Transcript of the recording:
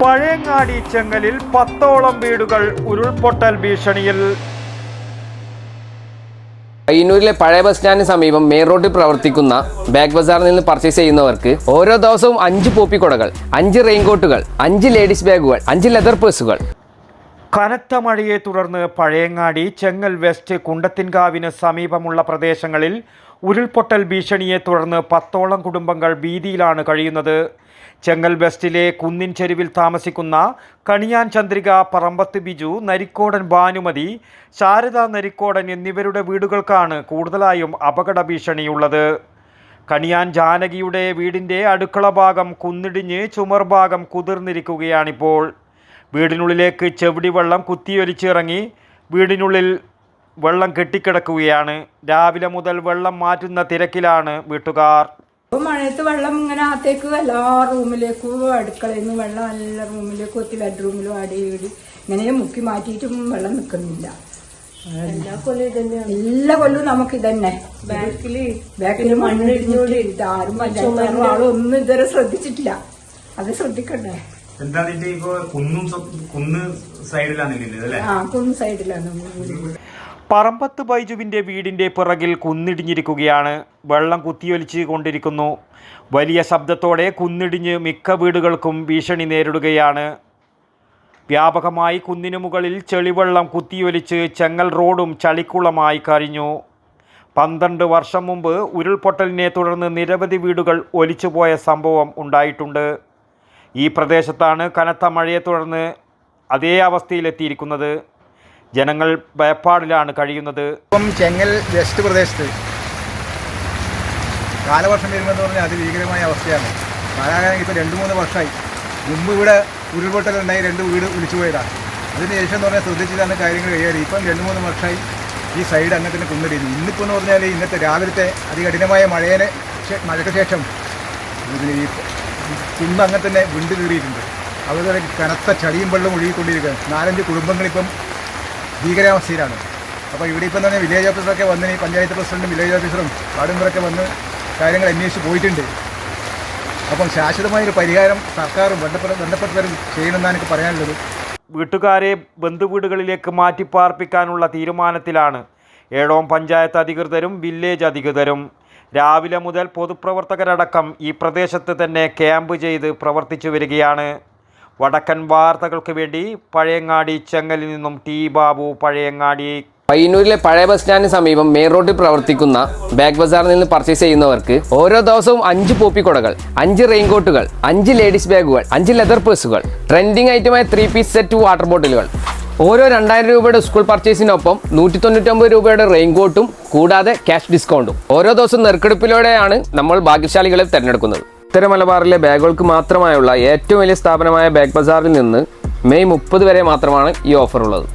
പഴയങ്ങാടി ചെങ്ങലിൽ പത്തോളം വീടുകൾ ഉരുൾപൊട്ടൽ ഭീഷണിയിൽ. പയ്യന്നൂരിലെ പഴയ ബസ് സ്റ്റാൻഡിന് സമീപം മെയിൻ റോഡിൽ പ്രവർത്തിക്കുന്ന ബാഗ് ബസാറിൽ നിന്ന് പർച്ചേസ് ചെയ്യുന്നവർക്ക് ഓരോ ദിവസവും അഞ്ച് പോപ്പിക്കുടകൾ അഞ്ച് റെയിൻകോട്ടുകൾ അഞ്ച് ലേഡീസ് ബാഗുകൾ അഞ്ച് ലെതർ പേഴ്സുകൾ. കനത്ത മഴയെ തുടർന്ന് പഴയങ്ങാടി ചെങ്ങൽ വെസ്റ്റ് കുണ്ടത്തിൻകാവിന് സമീപമുള്ള പ്രദേശങ്ങളിൽ ഉരുൾപൊട്ടൽ ഭീഷണിയെ തുടർന്ന് പത്തോളം കുടുംബങ്ങൾ ഭീതിയിലാണ് കഴിയുന്നത്. ചെങ്ങൽ വെസ്റ്റിലെ കുന്നിൻ ചെരുവിൽ താമസിക്കുന്ന കണിയാൻ ചന്ദ്രിക പറമ്പത്ത് ബിജു നരിക്കോടൻ ഭാനുമതി ശാരദ നരിക്കോടൻ എന്നിവരുടെ വീടുകൾക്കാണ് കൂടുതലായും അപകട ഭീഷണിയുള്ളത്. കണിയാൻ ജാനകിയുടെ വീടിന്റെ അടുക്കള ഭാഗം കുന്നിടിഞ്ഞ് ചുമർ ഭാഗം കുതിർന്നിരിക്കുകയാണിപ്പോൾ. വീടിനുള്ളിലേക്ക് ചെവിടി വെള്ളം കുത്തിയൊലിച്ചിറങ്ങി വീടിനുള്ളിൽ വെള്ളം കെട്ടിക്കിടക്കുകയാണ്. രാവിലെ മുതൽ വെള്ളം മാറ്റുന്ന തിരക്കിലാണ് വീട്ടുകാർ. ഇപ്പൊ മഴയത്ത് വെള്ളം ഇങ്ങനെ അകത്തേക്ക് എല്ലാ റൂമിലേക്കും അടുക്കളയിൽ നിന്ന് വെള്ളം എല്ലാ റൂമിലേക്കും ഒത്തി ബെഡ്റൂമിലും അടി ഇടി ഇങ്ങനെ മുക്കി മാറ്റിയിട്ടും വെള്ളം നിൽക്കുന്നില്ല എല്ലാ കൊല്ലവും നമുക്ക് ഇതന്നെ. ബാക്കിൽ ബാക്കിൽ മണ്ണിടിഞ്ഞോണ്ട് ആരും പഞ്ചായത്ത് ആളും ഒന്നും ഇതുവരെ ശ്രദ്ധിച്ചിട്ടില്ല. അത് ശ്രദ്ധിക്കണ്ടേ? എന്താ കുന്നും കുന്ന് സൈഡിലാണ് ആ കുന്ന് സൈഡിലാണ് വീട്. പറമ്പത്ത് ബൈജുവിന്റെ വീടിന്റെ പിറകിൽ കുന്നിടിഞ്ഞിരിക്കുകയാണ്. വെള്ളം കുത്തിയൊലിച്ച് കൊണ്ടിരിക്കുന്നു വലിയ ശബ്ദത്തോടെ കുന്നിടിഞ്ഞ് മിക്ക വീടുകൾക്കും ഭീഷണി നേരിടുകയാണ്. വ്യാപകമായി കുന്നിനു മുകളിൽ ചെളിവെള്ളം കുത്തിയൊലിച്ച് ചെങ്ങൽ റോഡും ചളിക്കുളമായി കരിഞ്ഞു. പന്ത്രണ്ട് വർഷം മുമ്പ് ഉരുൾപൊട്ടലിനെ തുടർന്ന് നിരവധി വീടുകൾ ഒലിച്ചുപോയ സംഭവം ഉണ്ടായിട്ടുണ്ട്. ഈ പ്രദേശത്താണ് കനത്ത മഴയെ തുടർന്ന് അതേ അവസ്ഥയിലെത്തിയിരിക്കുന്നത്. ജനങ്ങൾ ഭയപ്പാടിലാണ് കഴിയുന്നത്. ഇപ്പം ചെങ്ങൽ വെസ്റ്റ് പ്രദേശത്ത് കാലവർഷം വരുമെന്ന് പറഞ്ഞാൽ അതിഭീകരമായ അവസ്ഥയാണ്. കാലാകാലം ഇപ്പോൾ രണ്ട് മൂന്ന് വർഷമായി. മുമ്പ് ഇവിടെ ഉരുൾപൊട്ടലുണ്ടായി രണ്ട് വീട് ഒലിച്ചു പോയതാണ് അതിന് ശേഷം എന്ന് പറഞ്ഞാൽ ശ്രദ്ധിച്ചിട്ടാണ് കാര്യങ്ങൾ കൈകാര്യം ഇപ്പം രണ്ട് മൂന്ന് വർഷമായി ഈ സൈഡ് അങ്ങനെ തന്നെ കുന്നിടിഞ്ഞു ഇന്നിപ്പോൾ എന്ന് പറഞ്ഞാൽ ഇന്നത്തെ രാവിലത്തെ അതികഠിനമായ മഴയെ മഴയ്ക്ക് ശേഷം ഇതിന് ഈ കുന്ന് അങ്ങനെ തന്നെ വിണ്ടു കീറിയിട്ടുണ്ട്. അതുപോലെ കനത്ത ചളിയും വെള്ളം ഒഴുകിക്കൊണ്ടിരിക്കുകയാണ്. നാലഞ്ച് കുടുംബങ്ങളിപ്പം ഭീകരാവസ്ഥയിലാണ്. അപ്പോൾ ഇവിടെ ഇപ്പം തന്നെ വില്ലേജ് ഓഫീസറൊക്കെ വന്ന് ഈ പഞ്ചായത്ത് പ്രസിഡന്റും വില്ലേജ് ഓഫീസറും വാർഡുമെമ്പറൊക്കെ വന്ന് കാര്യങ്ങൾ അന്വേഷിച്ച് പോയിട്ടുണ്ട്. അപ്പം ശാശ്വതമായൊരു പരിഹാരം സർക്കാരും ബന്ധപ്പെട്ട ബന്ധപ്പെട്ടവരും ചെയ്യണമെന്നാണ് എനിക്ക് പറയാനുള്ളത്. വീട്ടുകാരെ ബന്ധുവീടുകളിലേക്ക് മാറ്റിപ്പാർപ്പിക്കാനുള്ള തീരുമാനത്തിലാണ് ഏഴോം പഞ്ചായത്ത് അധികൃതരും വില്ലേജ് അധികൃതരും. രാവിലെ മുതൽ പൊതുപ്രവർത്തകരടക്കം ഈ പ്രദേശത്ത് തന്നെ ക്യാമ്പ് ചെയ്ത് പ്രവർത്തിച്ചു വരികയാണ്. വടക്കൻ വാർത്തകൾക്ക് വേണ്ടി പഴയങ്ങാടി ചെങ്ങലിൽ നിന്നും ടി ബാബു പഴയങ്ങാടി. പയ്യന്നൂരിലെ പഴയ ബസ് സ്റ്റാൻഡിന് സമീപം മെയിൻ റോഡിൽ പ്രവർത്തിക്കുന്ന ബാഗ് ബസാറിൽ നിന്ന് പർച്ചേസ് ചെയ്യുന്നവർക്ക് ഓരോ ദിവസവും അഞ്ച് പോപ്പിക്കുടകൾ അഞ്ച് റെയിൻകോട്ടുകൾ അഞ്ച് ലേഡീസ് ബാഗുകൾ അഞ്ച് ലെതർ പേഴ്സുകൾ ട്രെൻഡിങ് ഐറ്റമായ ത്രീ പീസ് സെറ്റ് വാട്ടർ ബോട്ടിലുകൾ. ഓരോ രണ്ടായിരം രൂപയുടെ സ്കൂൾ പർച്ചേസിനൊപ്പം നൂറ്റി തൊണ്ണൂറ്റൊമ്പത് രൂപയുടെ റെയിൻകോട്ടും കൂടാതെ ക്യാഷ് ഡിസ്കൗണ്ടും. ഓരോ ദിവസവും നെറുക്കെടുപ്പിലൂടെയാണ് നമ്മൾ ഭാഗ്യശാലികളെ തിരഞ്ഞെടുക്കുന്നത്. ഉത്തര മലബാറിലെ ബാഗുകൾക്ക് മാത്രമായുള്ള ഏറ്റവും വലിയ സ്ഥാപനമായ ബാഗ് ബസാറിൽ നിന്ന് മെയ് മുപ്പത് വരെ മാത്രമാണ് ഈ ഓഫർ ഉള്ളത്